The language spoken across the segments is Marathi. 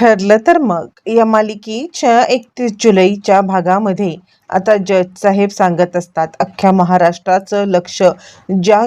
ठरलं तर मग. या मालिकेच्या एकतीस जुलैच्या भागामध्ये आता जज साहेब सांगत असतात अख्ख्या महाराष्ट्राचं लक्ष ज्या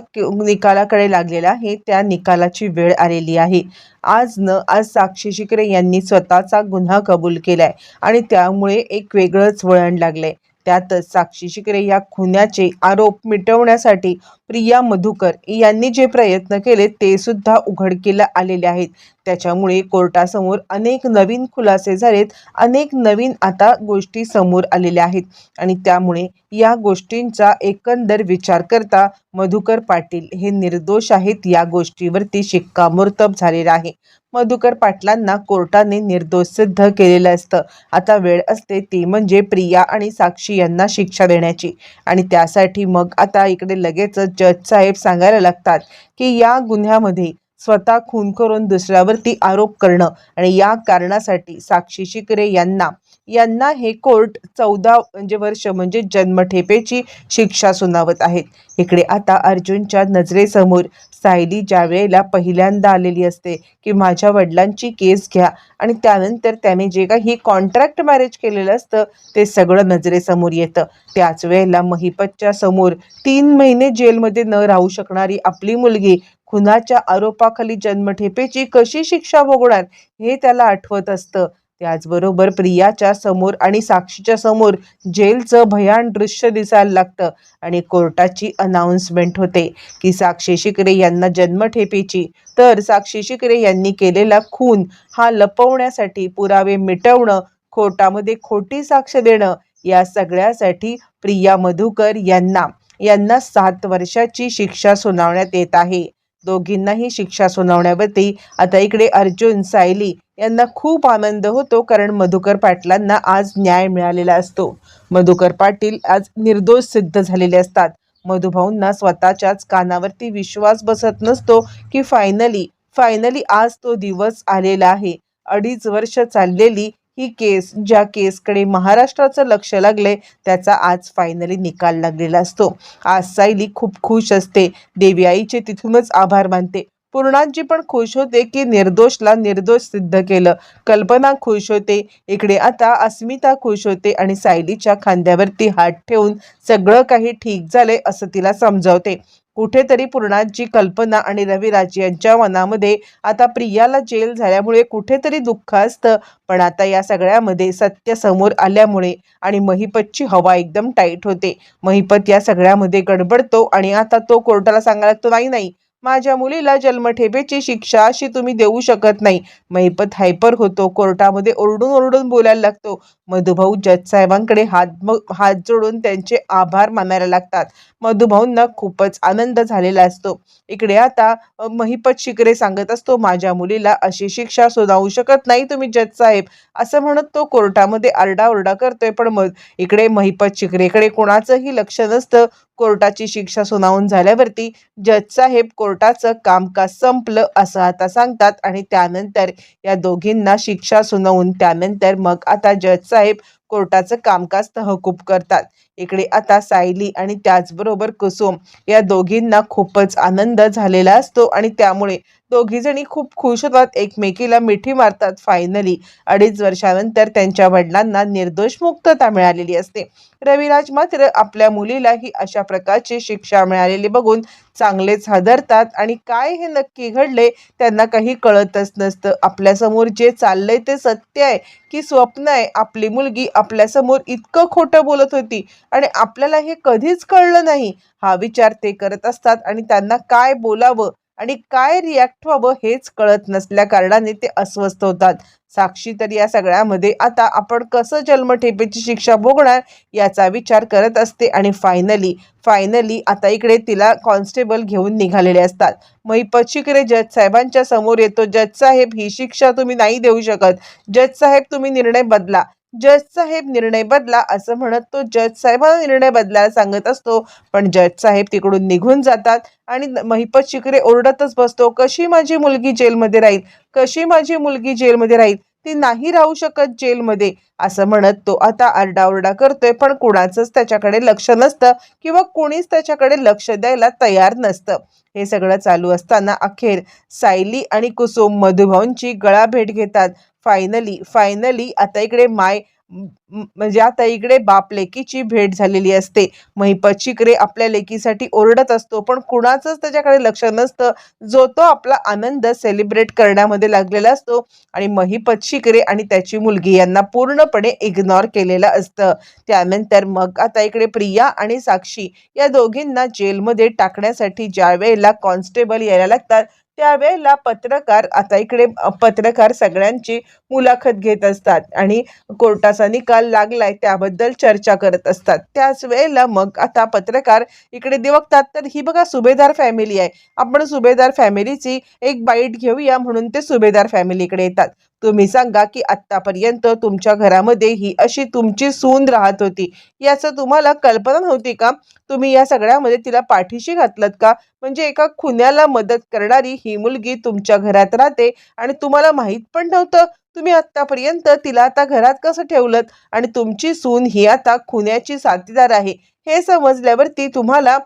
निकालाकडे लागलेलं आहे त्या निकालाची वेळ आलेली आहे. आज न आज साक्षी शिकरे यांनी स्वतःचा गुन्हा कबूल केलाय आणि त्यामुळे एक वेगळंच वळण लागलंय. त्यातच साक्षी शिकरे या खुन्याचे आरोप मिटवण्यासाठी प्रिया मधुकर यांनी जे प्रयत्न केले ते सुद्धा उघडकीला आलेले आहेत. त्याच्यामुळे कोर्टासमोर अनेक नवीन खुलासे झालेत अनेक नवीन आता गोष्टी समोर आलेल्या आहेत. आणि त्यामुळे या गोष्टींचा एकंदर विचार करता मधुकर पाटील हे निर्दोष आहेत या गोष्टीवरती शिक्कामोर्तब झालेला आहे. मधुकर पाटलांना कोर्टाने निर्दोष सिद्ध केलेलं असतं. आता वेळ असते ती म्हणजे प्रिया आणि साक्षी यांना शिक्षा देण्याची. आणि त्यासाठी मग आता इकडे लगेचच जज साहेब सांगायला लागतात की या गुन्ह्यामध्ये स्वतः खून करून दुसऱ्यावरती आरोप करणं आणि या कारणासाठी साक्षी शिकरे यांना यांना हे कोर्ट चौदा म्हणजे वर्ष म्हणजे जन्मठेपेची शिक्षा सुनावत आहेत. इकडे आता अर्जुनच्या नजरेसमोर सायली ज्या वेळेला पहिल्यांदा आलेली असते की माझ्या वडिलांची केस घ्या. आणि त्यानंतर त्याने जे काही कॉन्ट्रॅक्ट मॅरेज केलेलं असतं ते सगळं नजरेसमोर येतं. त्याच वेळेला महिपतच्या समोर तीन महिने जेलमध्ये न राहू शकणारी आपली मुलगी खुनाच्या आरोपाखाली जन्मठेपेची कशी शिक्षा भोगणार हे त्याला आठवत असतं. त्याचबरोबर प्रियाच्या समोर आणि साक्षीच्या समोर जेलचं भयान दृश्य दिसायला लागतं आणि कोर्टाची अनाऊन्समेंट होते की साक्षी शिकरे यांना जन्मठेपेची तर साक्षी शिकरे यांनी केलेला खून हा लपवण्यासाठी पुरावे मिटवणं खोटामध्ये खोटी साक्ष देणं या सगळ्यासाठी प्रिया मधुकर यांना यांना सात वर्षाची शिक्षा सुनावण्यात येत आहे. दोघींनाही शिक्षा सुनावण्यावरती आता इकडे अर्जुन सायली यांना खूप आनंद होतो कारण मधुकर पाटलांना आज न्याय मिळालेला असतो. मधुकर पाटील आज निर्दोष सिद्ध झालेले असतात. मधुभाऊंना स्वतःच्याच कानावरती विश्वास बसत नसतो की फायनली फायनली आज तो दिवस आलेला आहे. अडीच वर्ष चाललेली ही केस ज्या केसकडे महाराष्ट्राचं लक्ष लागले त्याचा आज फायनली निकाल लागलेला असतो. आज सायली खूप खुश असते. देवी आईचे तिथूनच आभार मानते. पूर्णाजी पण खुश होते की निर्दोषला निर्दोष सिद्ध केलं. कल्पना खुश होते. इकडे आता अस्मिता खुश होते आणि सायलीच्या खांद्यावरती हात ठेवून सगळं काही ठीक झालंय असं तिला समजावते. कुठेतरी पूर्णाजी कल्पना आणि रविराज यांच्या मनामध्ये आता प्रियाला जेल झाल्यामुळे कुठेतरी दुःख असतं. पण आता या सगळ्यामध्ये सत्य समोर आल्यामुळे आणि महिपतची हवा एकदम टाईट होते. महिपत या सगळ्यामध्ये गडबडतो आणि आता तो कोर्टाला सांगायला लागतो नाही नाही माझ्या मुलीला जन्मठेपेची शिक्षा अशी तुम्ही देऊ शकत नाही. महिपत हायपर होतो. कोर्टामध्ये ओरडून ओरडून बोलायला लागतो. मधुभाऊ जज साहेबांकडे हात म- हात जोडून त्यांचे आभार मानायला लागतात. मधुभाऊंना खूपच आनंद झालेला असतो. इकडे आता महिपत शिकरे सांगत असतो माझ्या मुलीला अशी शिक्षा सुनावू शकत नाही तुम्ही जज साहेब. असं म्हणत तो कोर्टामध्ये आरडाओरडा करतोय. पण मग इकडे महिपत शिकरेकडे कोणाचंही लक्ष नसतं. कोर्टाची शिक्षा सुनावून झाल्यावरती जज साहेब कोर्टाचं कामकाज संपलं असं आता सांगतात आणि त्यानंतर या दोघींना शिक्षा सुनावून त्यानंतर मग आता जज साहेब कोर्टाचं कामकाज तहकूब करतात. इकडे आता सायली आणि त्याचबरोबर कुसुम या दोघींना खूपच आनंद झालेला असतो आणि त्यामुळे दोघीजणी खूप खुश होतात. एकमेकीला मिठी मारतात. फायनली अडीच वर्षानंतर त्यांच्या वडिलांना निर्दोष मुक्तता मिळालेली असते. रविराज मात्र आपल्या मुलीलाही अशा प्रकारची शिक्षा मिळालेली बघून चांगलेच हादरतात आणि काय हे नक्की घडले त्यांना काही कळतच नसतं. आपल्यासमोर जे चाललंय ते सत्य आहे की स्वप्न आहे. आपली मुलगी आपल्यासमोर इतकं खोटं बोलत होती आणि आपल्याला हे कधीच कळलं नाही. हा विचार ते करत असतात आणि त्यांना काय बोलावं आणि काय रिॲक्ट व्हावं हेच कळत नसल्या कारणाने ते अस्वस्थ होतात. साक्षी तर या सगळ्यामध्ये आता आपण कसं जन्मठेपेची शिक्षा भोगणार याचा विचार करत असते आणि फायनली फायनली आता इकडे तिला कॉन्स्टेबल घेऊन निघालेले असतात. मग शिकरे जज साहेबांच्या समोर येतो. जज साहेब ही शिक्षा तुम्ही नाही देऊ शकत. जज साहेब तुम्ही निर्णय बदला. जज साहेब निर्णय बदला असं म्हणत तो जज साहेबांना निर्णय बदलायला सांगत असतो. पण जज साहेब तिकडून निघून जातात आणि महिपत शिकरे ओरडतच बसतो कशी माझी मुलगी जेलमध्ये राहील? कशी माझी मुलगी जेलमध्ये राहील? ती नाही राहू शकत जेलमध्ये. असं म्हणत तो आता आरडाओरडा करतोय पण कुणाचंच त्याच्याकडे लक्ष नसतं किंवा कोणीच त्याच्याकडे लक्ष द्यायला तयार नसतं. हे सगळं चालू असताना अखेर सायली आणि कुसुम मधुभाऊंची गळाभेट घेतात. फायनली फायनली आता इकडे माय म्हणजे आता इकडे बाप लेकीची भेट झालेली असते. महिपत शिकरे आपल्या लेकीसाठी ओरडत असतो पण कुणाचंच त्याच्याकडे लक्ष नसतं. जो तो आपला आनंद सेलिब्रेट करण्यामध्ये लागलेला असतो आणि महिपत शिकरे आणि त्याची मुलगी यांना पूर्णपणे इग्नोर केलेलं असतं. त्यानंतर मग आता इकडे प्रिया आणि साक्षी या दोघींना जेलमध्ये टाकण्यासाठी ज्या वेळेला कॉन्स्टेबल यायला लागतात त्यावेळेला पत्रकार आता इकडे पत्रकार सगळ्यांची मुलाखत घेत असतात आणि कोर्टाचा निकाल लागलाय त्याबद्दल चर्चा करत असतात. त्याच वेळेला मग आता पत्रकार इकडे दे तर ही बघा सुभेदार फॅमिली आहे. आपण सुभेदार फॅमिलीची एक बाईट घेऊया म्हणून ते सुभेदार फॅमिलीकडे येतात. तुम्ही सांगा की आत्तापर्यंत तुमच्या घरामध्ये ही अशी तुमची सून राहत होती. याचं तुम्हाला कल्पना नव्हती का? तुम्ही या सगळ्यामध्ये तिला पाठीशी घातलत का? म्हणजे एका खुन्याला मदत करणारी ही मुलगी तुमच्या घरात राहते आणि तुम्हाला माहीत पण नव्हतं. तुम्ही आत्तापर्यंत तिला आता घरात कसं ठेवलं आणि तुमची सून ही आता खुन्याची साथीदार आहे. हे समजल्यावरती तुम्हाला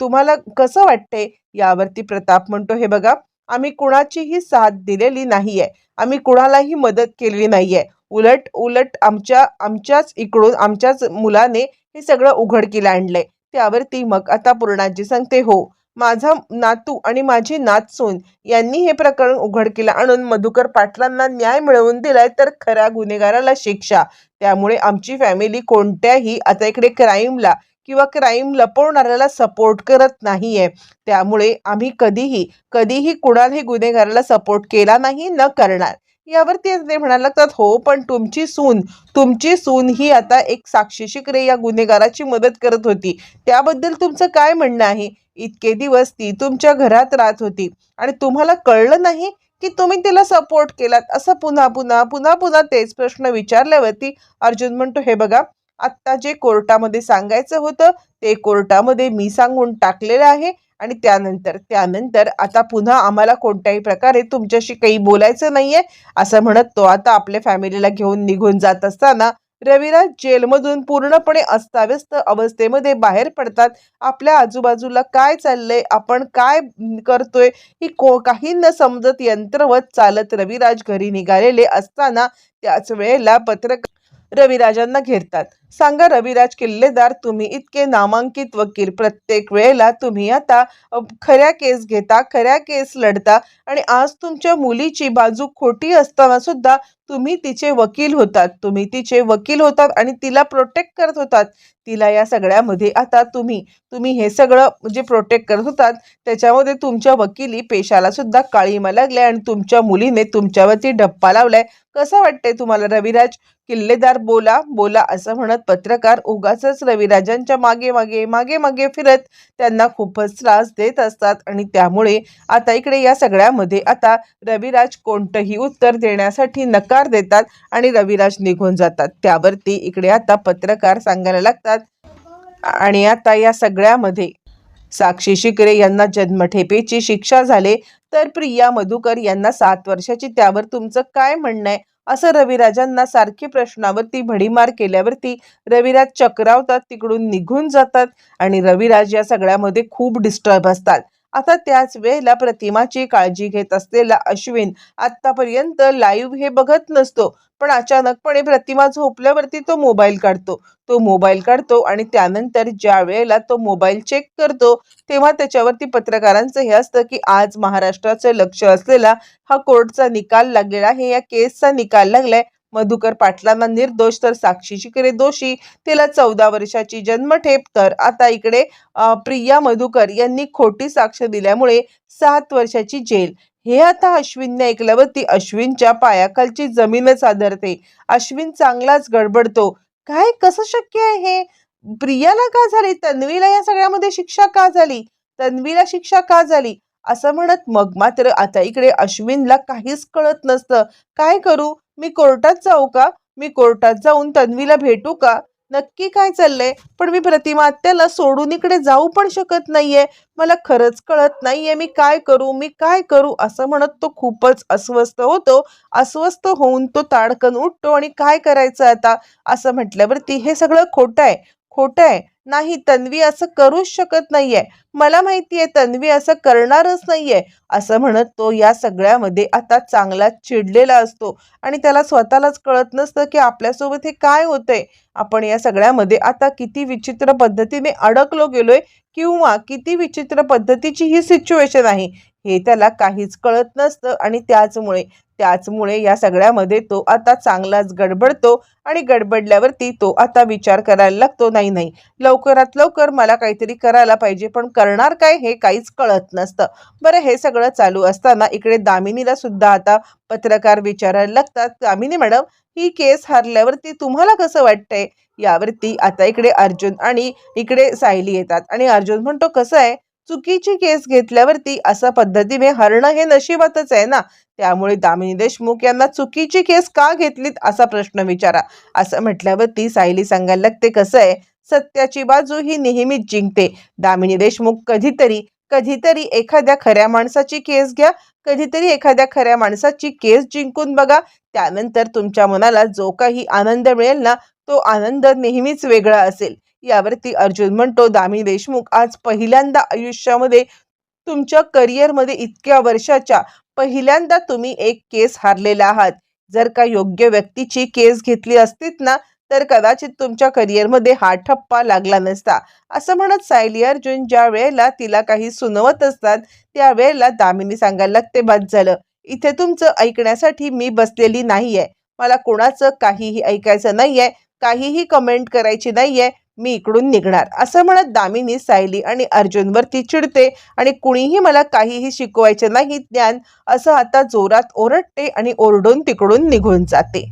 तुम्हाला कसं वाटते यावरती प्रताप म्हणतो हे बघा. आम्ही कुणाचीही साथ दिलेली नाही आहे आम्ही कुणालाही मदत केलेली नाही आहे उलट उलट आमच्या आमच्याच इकडून आमच्याच मुलाने हे सगळं उघडकीला आणलंय. त्यावरती मग आता पूर्णाजी सांगते हो माझा नातू आणि माझी नातसून यांनी हे प्रकरण उघडकीला आणून मधुकर पाटलांना न्याय मिळवून दिलाय तर खऱ्या गुन्हेगाराला शिक्षा. त्यामुळे आमची फॅमिली कोणत्याही आता इकडे क्राईमला किंवा क्राईम लपवणाऱ्याला सपोर्ट करत नाहीये. त्यामुळे आम्ही कधीही कधीही कुणालाही गुन्हेगाराला सपोर्ट केला नाही न करणार. यावरती ते म्हणायला लागतात हो पण तुमची सून तुमची सून ही आता एक साक्षी शिकरे या गुन्हेगाराची मदत करत होती. त्याबद्दल तुमचं काय म्हणणं आहे? इतके दिवस ती तुमच्या घरात राहत होती. आणि तुम्हाला कळलं नाही की तुम्ही तिला सपोर्ट केलात? असं पुन्हा पुन्हा पुन्हा पुन्हा तेच प्रश्न विचारल्यावरती अर्जुन म्हणतो हे बघा आत्ता जे कोर्टामध्ये सांगायचं होतं ते कोर्टामध्ये मी सांगून टाकलेलं आहे. आणि त्यानंतर त्यानंतर आता पुन्हा आम्हाला कोणत्याही प्रकारे तुमच्याशी काही बोलायचं नाहीये असं म्हणत तो आता आपल्या फॅमिलीला घेऊन निघून जात असताना रविराज जेलमधून पूर्णपणे अस्ताव्यस्त अवस्थेमध्ये बाहेर पडतात. आपल्या आजूबाजूला काय चाललंय आपण काय करतोय ही को काही न समजत यंत्रवत चालत रविराज घरी निघालेले असताना त्याच वेळेला पत्रकार रविराजांना घेरतात. सांगा रविराज किल्लेदार तुम्ही इतके नामांकित वकील. प्रत्येक वेळेला तुम्ही आता खऱ्या केस घेता खऱ्या केस लढता आणि आज तुमच्या मुलीची बाजू खोटी असताना सुद्धा तुम्ही तिचे वकील होतात. तुम्ही तिचे वकील होतात आणि तिला प्रोटेक्ट करत होतात. तिला या सगळ्यामध्ये आता तुम्ही तुम्ही हे सगळं म्हणजे प्रोटेक्ट करत होतात. त्याच्यामध्ये तुमच्या वकिली पेशाला सुद्धा काळीमा लागल्या आणि तुमच्या मुलीने तुमच्यावरती डप्पा लावलाय. कसं वाटतंय तुम्हाला रविराज किल्लेदार? बोला बोला असं म्हणत पत्रकार उगाच रविराजांच्या मागे मागे मागे मागे फिरत त्यांना खूपच त्रास देत असतात. आणि त्यामुळे आता इकडे या सगळ्यामध्ये आता रविराज कोणतंही उत्तर देण्यासाठी नकार देतात आणि रविराज निघून जातात. त्यावरती इकडे आता पत्रकार सांगायला लागतात. आणि आता या सगळ्यामध्ये साक्षी शिकरे यांना जन्मठेपेची शिक्षा झाले तर प्रिया मधुकर यांना सात वर्षाची. त्यावर तुमचं काय म्हणणं आहे? असं रविराजांना सारखी प्रश्नावरती भडीमार केल्यावरती रविराज चक्रावतात तिकडून निघून जातात आणि रविराज या सगळ्यामध्ये खूप डिस्टर्ब असतात. आता त्याच वेळेला प्रतिमाची काळजी घेत असलेला अश्विन आतापर्यंत लाईव्ह हे बघत नसतो. पण अचानकपणे प्रतिमा झोपल्यावरती तो मोबाईल काढतो. तो मोबाईल काढतो आणि त्यानंतर ज्या वेळेला तो मोबाईल चेक करतो तेव्हा त्याच्यावरती पत्रकारांचं हे असतं की आज महाराष्ट्राचं लक्ष असलेला हा कोर्टचा निकाल लागलेला आहे. या केसचा निकाल लागलाय. मधुकर पाटलांना निर्दोष तर साक्षी शिकरे दोषी. तिला चौदा वर्षाची जन्मठेप. तर आता इकडे प्रिया मधुकर यांनी खोटी साक्ष दिल्यामुळे सात वर्षाची जेल. हे आता अश्विनने ऐकल्यावरती अश्विनच्या पायाखालची जमीनच आदरते अश्विन चांगलाच गडबडतो. काय कसं शक्य आहे हे? प्रियाला का झाली? तन्वीला या सगळ्यामध्ये शिक्षा का झाली? तन्वीला शिक्षा का झाली? असं म्हणत मग मात्र आता इकडे अश्विनला काहीच कळत नसतं. काय करू? मी कोर्टात जाऊ का? मी कोर्टात जाऊन तन्वीला भेटू का? नक्की काय चाललंय? पण मी प्रतिमा आत्याला सोडून इकडे जाऊ पण शकत नाहीये. मला खरंच कळत नाहीये मी काय करू मी काय करू? असं म्हणत तो खूपच अस्वस्थ होतो. अस्वस्थ होऊन तो ताडकन उठतो आणि काय करायचं आता? असं म्हटल्यावरती हे सगळं खोटं आहे. खोटं आहे नाही तन्वी असं करूच शकत नाहीये. मला माहिती आहे तन्वी असं करणारच नाहीये. असं म्हणत तो या सगळ्यामध्ये आता चांगला चिडलेला असतो. आणि त्याला स्वतःलाच कळत नसतं की आपल्यासोबत हे काय होतंय. आपण या सगळ्यामध्ये आता किती विचित्र पद्धतीने अडकलो गेलोय किंवा किती विचित्र पद्धतीची ही सिच्युएशन आहे. हे त्याला काहीच कळत नसतं आणि त्याचमुळे त्याचमुळे या सगळ्यामध्ये तो आता चांगलाच गडबडतो आणि गडबडल्यावरती तो आता विचार करायला लागतो नाही नाही लवकरात लवकर मला काहीतरी करायला पाहिजे पण करणार काय हे काहीच कळत नसतं. बरं हे सगळं चालू असताना इकडे दामिनीला सुद्धा आता पत्रकार विचारायला लागतात दामिनी मॅडम ही केस हरल्यावरती तुम्हाला कसं वाटतंय? यावरती आता इकडे अर्जुन आणि इकडे सायली येतात आणि अर्जुन म्हणतो कसं आहे? चुकीची केस घेतल्यावरती असा पद्धतीने हरणं हे नशिबातच आहे ना? त्यामुळे दामिनी देशमुख यांना चुकीची केस का घेतलीत असा प्रश्न विचारा. असं म्हटल्यावरती सायली सांगायला लागते कसं आहे? सत्याची बाजू ही नेहमीच जिंकते. दामिनी देशमुख कधीतरी कधीतरी एखाद्या खऱ्या माणसाची केस घ्या. कधीतरी एखाद्या खऱ्या माणसाची केस जिंकून बघा. त्यानंतर तुमच्या मनाला जो काही आनंद मिळेल ना तो आनंद नेहमीच वेगळा असेल. यावरती अर्जुन म्हणतो दामिनी देशमुख आज पहिल्यांदा आयुष्यामध्ये तुमच्या करिअरमध्ये इतक्या वर्षाच्या पहिल्यांदा तुम्ही एक केस हारलेला आहात. जर का योग्य व्यक्तीची केस घेतली असतीत ना तर कदाचित तुमच्या करिअरमध्ये हा ठप्पा लागला नसता. असं म्हणत सायली अर्जुन ज्या वेळेला तिला काही सुनवत असतात त्या वेळेला दामिनी सांगायला लागते बाद झालं. इथे तुमचं ऐकण्यासाठी मी बसलेली नाहीये. मला कोणाचं काहीही ऐकायचं नाहीये काहीही कमेंट करायची नाहीये. मी इकडून निघणार. असं म्हणत दामिनी सायली आणि अर्जुनवरती चिडते आणि कुणीही मला काहीही शिकवायचे नाही ज्ञान असं आता जोरात ओरडते आणि ओरडून तिकडून निघून जाते.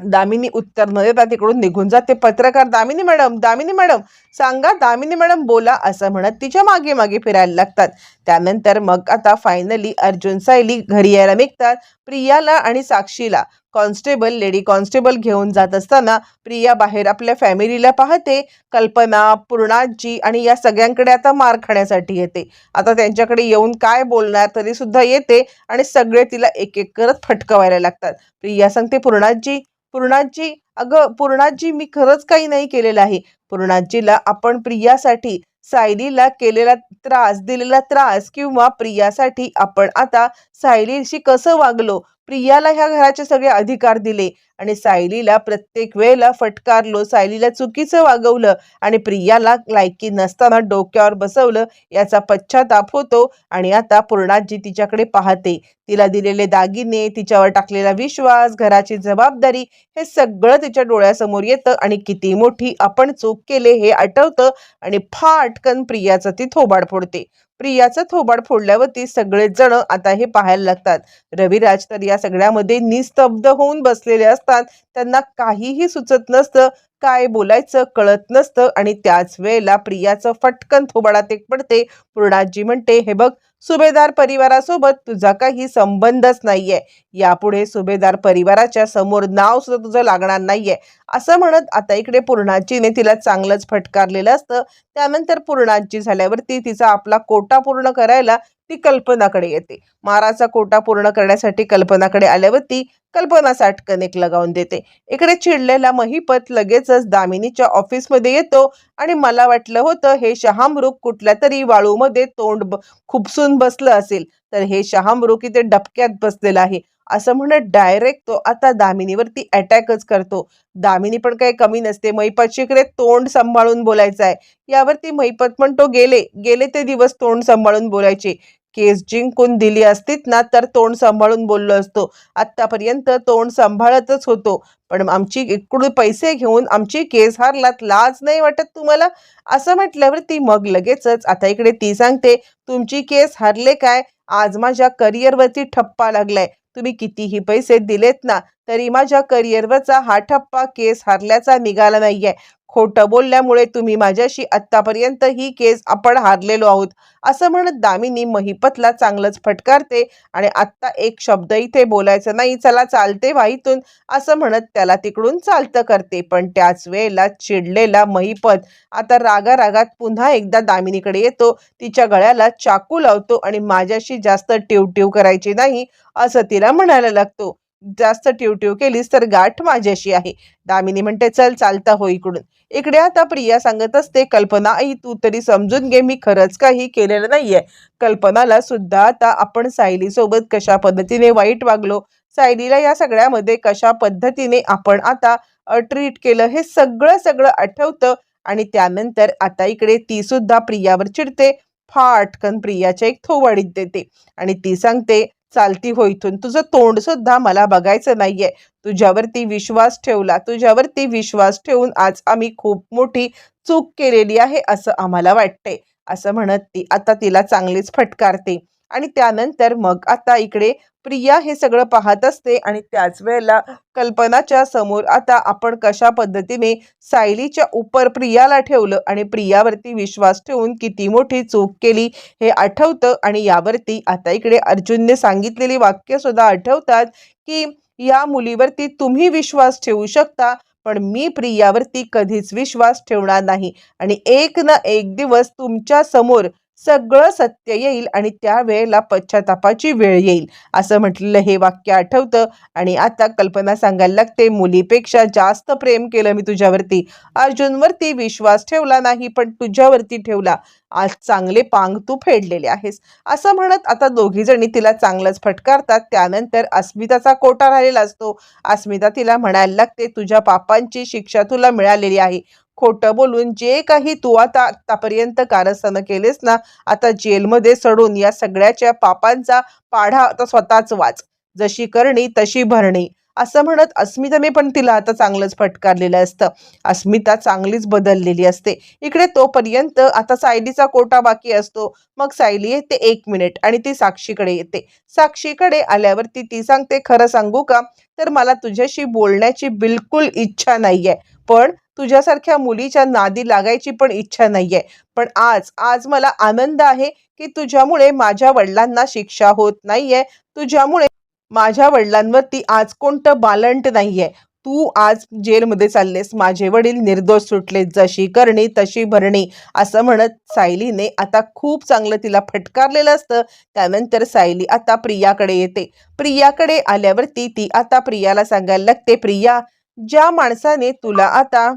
दामिनी उत्तर न देता तिकडून निघून जाते. पत्रकार दामिनी मॅडम दामिनी मॅडम सांगा दामिनी मॅडम बोला असं म्हणत तिच्यामागे मागे फिरायला लागतात. त्यानंतर मग आता फायनली अर्जुन सायली घरी यायला निघतात. प्रियाला आणि साक्षीला. कॉन्स्टेबल लेडी कॉन्स्टेबल घेऊन जात असताना प्रिया बाहेर आपल्या फॅमिलीला पाहते. कल्पना पूर्णाजी आणि या सगळ्यांकडे आता मार खाण्यासाठी येते. आता त्यांच्याकडे येऊन काय बोलणार तरी सुद्धा येते आणि सगळे तिला एक एक करत फटकवायला लागतात. प्रिया सांगते पूर्णाजी पूर्णाजी अगं पूर्णाजी मी खरंच काही नाही केलेलं आहे. पूर्णाजीला आपण प्रियासाठी सायलीला केलेला त्रास दिलेला त्रास किंवा प्रियासाठी आपण आता सायलीशी कसं वागलो? प्रियाला ह्या घराचे सगळे अधिकार दिले आणि सायलीला प्रत्येक वेळेला फटकारलो सायलीला चुकीचं वागवलं आणि प्रियाला लायकी नसताना डोक्यावर बसवलं याचा पश्चाताप होतो आणि आता पूर्णाजी तिच्याकडे पाहते. तिला दिलेले दागिने तिच्यावर टाकलेला विश्वास घराची जबाबदारी हे सगळं तिच्या डोळ्यासमोर येतं आणि किती मोठी आपण चूक केले हे आठवतं आणि फाटकन प्रियाचं ती थोबाड फोडते प्रियाचं थोबाड फोडल्यावरती सगळेच जण आता हे पाहायला लागतात. रविराज तर या सगळ्यामध्ये निस्तब्ध होऊन बसलेले असतात. त्यांना काहीही सुचत नसतं काय बोलायचं कळत नसतं आणि त्याच वेळेला प्रियाचं फटकन थोबाडात एक पडते. पूर्णाजी म्हणते हे बघ सुभेदार परिवारासोबत तुझा काही संबंधच नाहीये. यापुढे सुभेदार परिवाराच्या समोर नाव सुद्धा तुझं लागणार नाहीये. असं म्हणत आता इकडे पूर्णाजीने तिला चांगलंच फटकारलेलं असतं. त्यानंतर पूर्णाजी झाल्यावरती तिचा आपला कोटा पूर्ण करायला ती कल्पनाकडे येते. माराचा कोटा पूर्ण करण्यासाठी कल्पनाकडे आल्यावरती कल्पना साठकन एक लगावून देते. इकडे चिडलेला महिपत लगेचच दामिनीच्या ऑफिसमध्ये येतो. आणि मला वाटलं होतं हे शहामृग कुठल्या तरी वाळूमध्ये तोंड खुपसून बसलं असेल तर हे शहामृग इथे डबक्यात बसलेलं आहे. असं म्हणत डायरेक्ट तो आता दामिनीवरती अटॅकच करतो. दामिनी पण काही कमी नसते. मैपतची इकडे तोंड सांभाळून बोलायचं आहे. यावरती मैपत म्हणतो गेले. गेले ते दिवस तोंड सांभाळून बोलायचे. केस जिंकून दिली असतीत ना तर तोंड सांभाळून बोललो असतो. आत्तापर्यंत तोंड सांभाळतच होतो. पण आमची इकडून पैसे घेऊन आमची केस हारलात लाज नाही वाटत तुम्हाला? असं म्हटल्यावर ती मग लगेचच आता इकडे ती सांगते तुमची केस हारले काय? आज माझ्या करिअरवरती ठप्पा लागलाय. तुम्ही कितीही पैसे दिलेत ना तरी माझ्या करिअरवरचा हा ठप्पा केस हरल्याचा निघाला नाहीये. खोटं बोलल्यामुळे तुम्ही माझ्याशी आत्तापर्यंत ही केस आपण हारलेलो आहोत. असं म्हणत दामिनी महिपतला चांगलंच फटकारते आणि आत्ता एक शब्द इथे बोलायचं नाही चला चालते वाईतून असं म्हणत त्याला तिकडून चालतं करते. पण त्याच वेळेला चिडलेला महिपत आता रागा रागात पुन्हा एकदा दामिनीकडे येतो. तिच्या गळ्याला चाकू लावतो आणि माझ्याशी जास्त टिवटिव करायची नाही असं तिला म्हणायला लागतो. जास्त टिवटिव केलीस तर गाठ माझ्याशी आहे. दामिनी म्हणते चल चालता हो इकडून. इकडे आता प्रिया सांगत असते कल्पना आई तू तरी समजून घे मी खरंच काही केलेलं नाहीये. कल्पनाला सुद्धा आता आपण सायलीसोबत कशा पद्धतीने वाईट वागलो सायलीला या सगळ्यामध्ये कशा पद्धतीने आपण आता ट्रीट केलं हे सगळं सगळं आठवतं आणि त्यानंतर आता इकडे ती सुद्धा प्रियावर चिडते फाटकन प्रियाच्या एक थोवाडीत देते आणि ती सांगते चालती हो इथून तुझं तोंड सुद्धा मला बघायचं नाहीये. तुझ्यावरती विश्वास ठेवला. तुझ्यावरती विश्वास ठेवून आज आम्ही खूप मोठी चूक केलेली आहे असं आम्हाला वाटतंय असं म्हणत ती आता तिला चांगलीच फटकारते. आणि त्यानंतर मग आता इकडे प्रिया हे सगळं पाहत असते आणि त्याच वेळेला कल्पनाच्या समोर आता आपण कशा पद्धतीने सायलीच्या उपर प्रियाला ठेवलं आणि प्रियावरती विश्वास ठेवून किती मोठी चूक केली हे आठवतं आणि यावरती आता इकडे अर्जुनने सांगितलेली वाक्य सुद्धा आठवतात की या मुलीवरती तुम्ही विश्वास ठेवू शकता पण मी प्रियावरती कधीच विश्वास ठेवणार नाही. आणि एक ना एक दिवस तुमच्यासमोर सगळं सत्य येईल आणि त्या वेळेला पश्चातापाची वेळ येईल. असं म्हटलेलं हे वाक्य आठवतं. आणि आता कल्पना सांगायला लागते मुलीपेक्षा जास्त प्रेम केलं मी तुझ्यावरती. अर्जुनवरती विश्वास ठेवला नाही पण तुझ्यावरती ठेवला. आज चांगले पांग तू फेडलेले आहेस. असं म्हणत आता दोघी जणी तिला चांगलंच फटकारतात. त्यानंतर अस्मिताचा कोटा राहिलेला असतो. अस्मिता तिला म्हणायला लागते तुझ्या पापांची शिक्षा तुला मिळालेली आहे. खोटं बोलून जे काही तू आता आतापर्यंत कारस्थानं केलेस ना आता जेलमध्ये सडून या सगळ्याच्या पापांचा पाढा आता स्वतःच वाच. जशी करणी तशी भरणी. असं म्हणत अस्मिताने पण तिला आता चांगलंच फटकारलेलं असतं. अस्मिता चांगलीच बदललेली असते. इकडे तोपर्यंत आता सायलीचा कोटा बाकी असतो. मग सायली येते एक मिनिट आणि ती साक्षीकडे येते. साक्षीकडे आल्यावरती ती सांगते खरं सांगू का? तर मला तुझ्याशी बोलण्याची बिलकुल इच्छा नाहीये. पण तुझ्यासारख्या मुलीच्या नादी लागायची पण इच्छा नाहीये. पण आज आज मला आनंद आहे की तुझ्यामुळे माझ्या वडिलांना शिक्षा होत नाहीये. तुझ्यामुळे माझ्या वडिलांवरती आज कोणतं बालंट आहे तू आज जेलमध्ये चाललेस माझे वडील निर्दोष सुटले जशी करणी तशी भरणी असं म्हणत सायलीने आता खूप चांगलं तिला फटकारलेलं असतं. त्यानंतर सायली आता प्रियाकडे येते. प्रियाकडे आल्यावरती ती आता प्रियाला सांगायला लागते प्रिया ज्या माणसाने तुला आता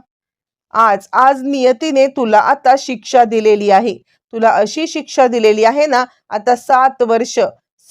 आज आज नियतीने तुला आता शिक्षा दिलेली आहे तुला अशी शिक्षा दिलेली आहे ना आता सात वर्ष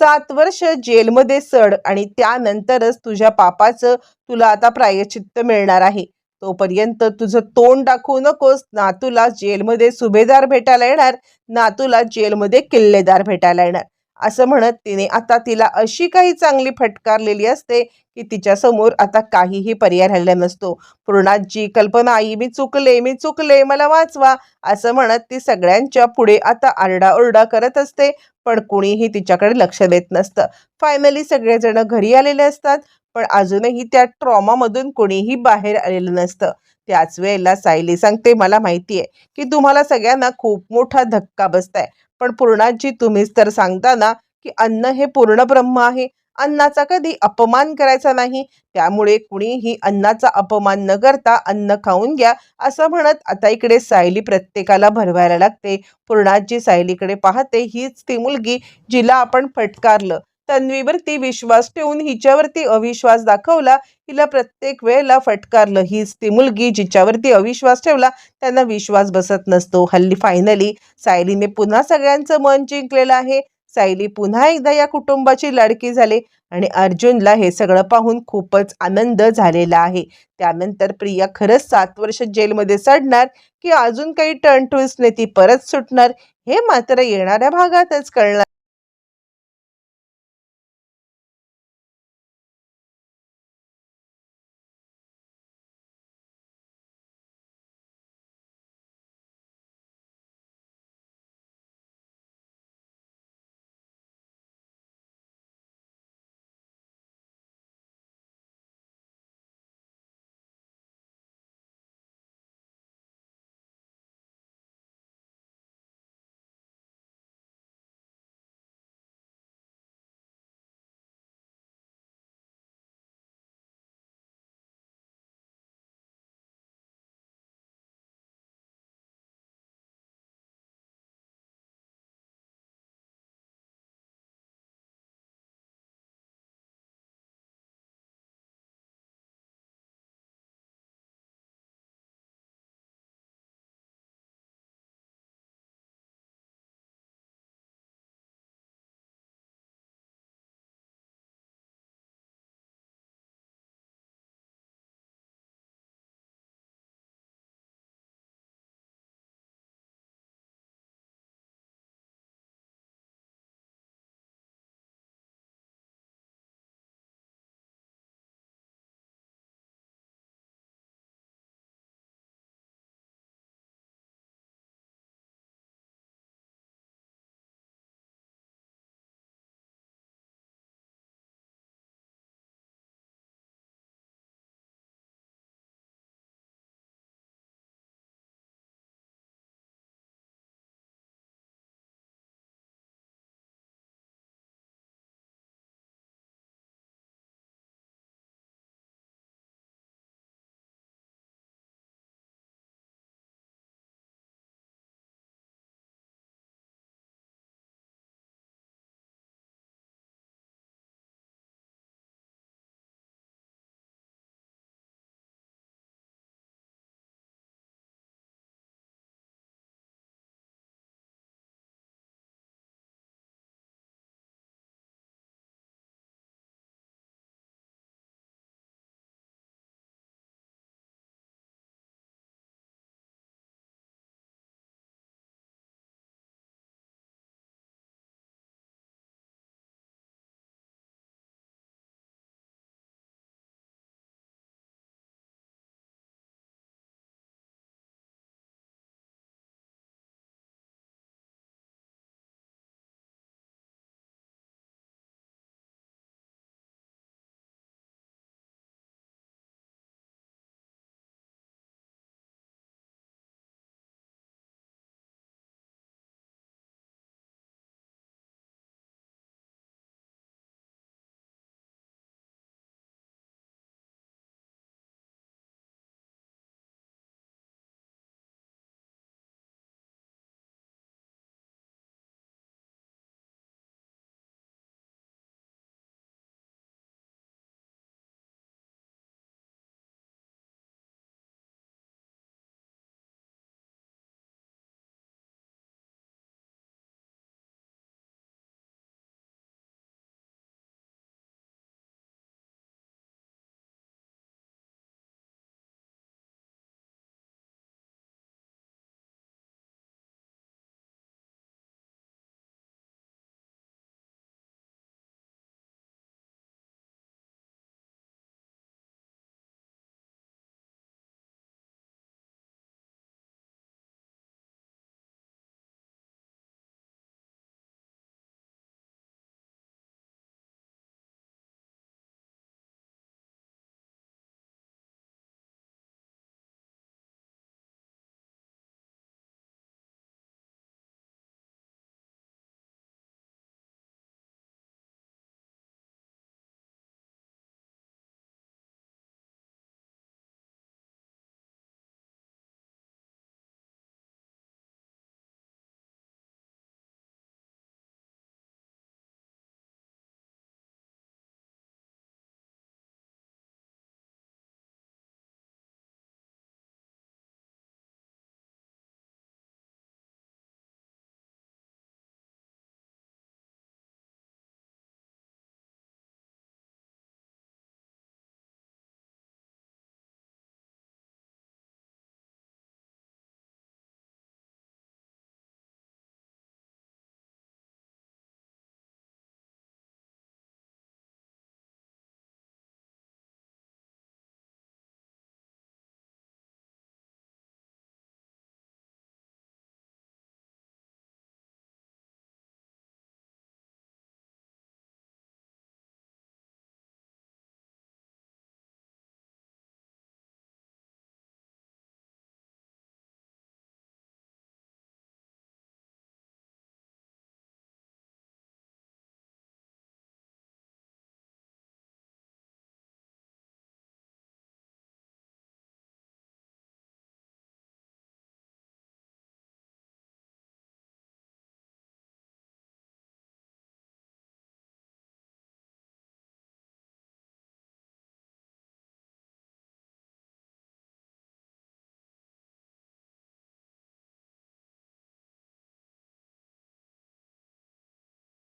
सात वर्ष जेलमध्ये सड आणि त्यानंतरच तुझ्या पापाचं तुला आता प्रायचित्त मिळणार आहे. तोपर्यंत तुझं तोंड दाखवू नकोस. ना तुला जेलमध्ये सुभेदार भेटायला येणार. ना तुला जेलमध्ये किल्लेदार भेटायला येणार. असं म्हणत तिने आता तिला अशी काही चांगली फटकारलेली असते की तिच्यासमोर आता काहीही पर्याय राहिला नसतो. पूर्णाजी कल्पना आई मी चुकले मी चुकले मला वाचवा असं म्हणत ती सगळ्यांच्या पुढे आता आरडाओरडा करत असते पण कुणीही तिच्याकडे लक्ष देत नसतं. फायनली सगळेजण घरी आलेले असतात पण अजूनही त्या ट्रॉमामधून कोणीही बाहेर आलेलं नसतं. त्याच वेळेला सायली सांगते मला माहिती आहे की तुम्हाला सगळ्यांना खूप मोठा धक्का बसताय पण पूर्णाजी तुम्हीच तर सांगता ना की अन्न हे पूर्ण ब्रह्म आहे. अन्नाचा कधी अपमान करायचा नाही. त्यामुळे कुणीही अन्नाचा अपमान न करता अन्न खाऊन घ्या असं म्हणत आता इकडे सायली प्रत्येकाला भरवायला लागते. पूर्णाजी सायलीकडे पाहते हीच ती मुलगी जिला आपण फटकारलं. तन्वीवरती विश्वास ठेवून हिच्यावरती अविश्वास दाखवला हिला प्रत्येक वेळेला फटकारलं. हीच ती मुलगी जिच्यावरती अविश्वास ठेवला त्यांना विश्वास बसत नसतो. हल्ली फायनली सायलीने पुन्हा सगळ्यांचं मन जिंकलेलं आहे. सायली पुन्हा एकदा या कुटुंबाची लाडकी झाली आणि अर्जुनला हे सगळं पाहून खूपच आनंद झालेला आहे. त्यानंतर प्रिया खरंच सात वर्ष जेलमध्ये सडणार की अजून काही टर्न ट्विस्टने ती परत सुटणार हे मात्र येणाऱ्या भागातच कळणार.